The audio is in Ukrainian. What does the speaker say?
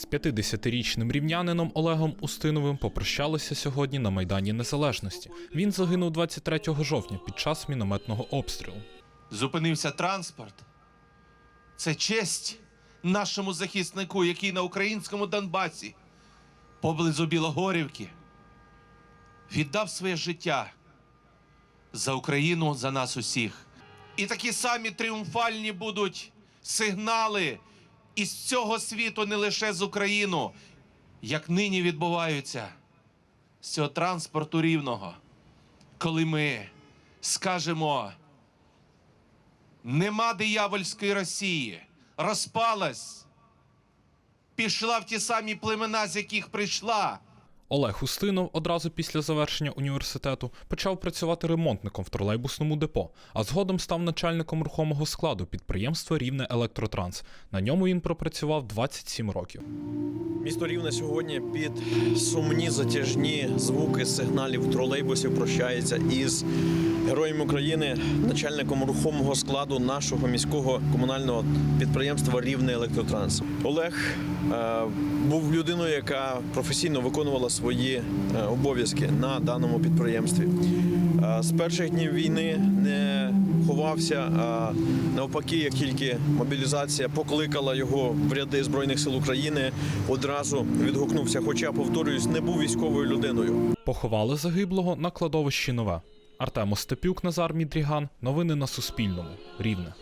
З 50-річним рівнянином Олегом Устиновим попрощалися сьогодні на Майдані Незалежності. Він загинув 23 жовтня під час мінометного обстрілу. Зупинився транспорт. Це честь нашому захиснику, який на українському Донбасі, поблизу Білогорівки, віддав своє життя за Україну, за нас усіх. І такі самі тріумфальні будуть сигнали із цього світу, не лише з Україну, як нині відбуваються з цього транспорту рівного, коли ми скажемо. Нема диявольської Росії. Розпалась. Пішла в ті самі племена, з яких прийшла. Олег Устинов одразу після завершення університету почав працювати ремонтником в тролейбусному депо, а згодом став начальником рухомого складу підприємства Рівне Електротранс. На ньому він пропрацював 27 років. Місто Рівне сьогодні під сумні затяжні звуки сигналів тролейбусів прощається із героєм України, начальником рухомого складу нашого міського комунального підприємства Рівне Електротранс. Олег е, був людиною, яка професійно виконувала свої е, обов'язки на даному підприємстві. Е, з перших днів війни не ховався, а навпаки, як тільки мобілізація покликала його в ряди Збройних сил України, одразу відгукнувся. Хоча, повторююсь, не був військовою людиною. Поховали загиблого на кладовищі Нове. Артем Остапюк, Назар Мідріган. Новини на Суспільному. Рівне.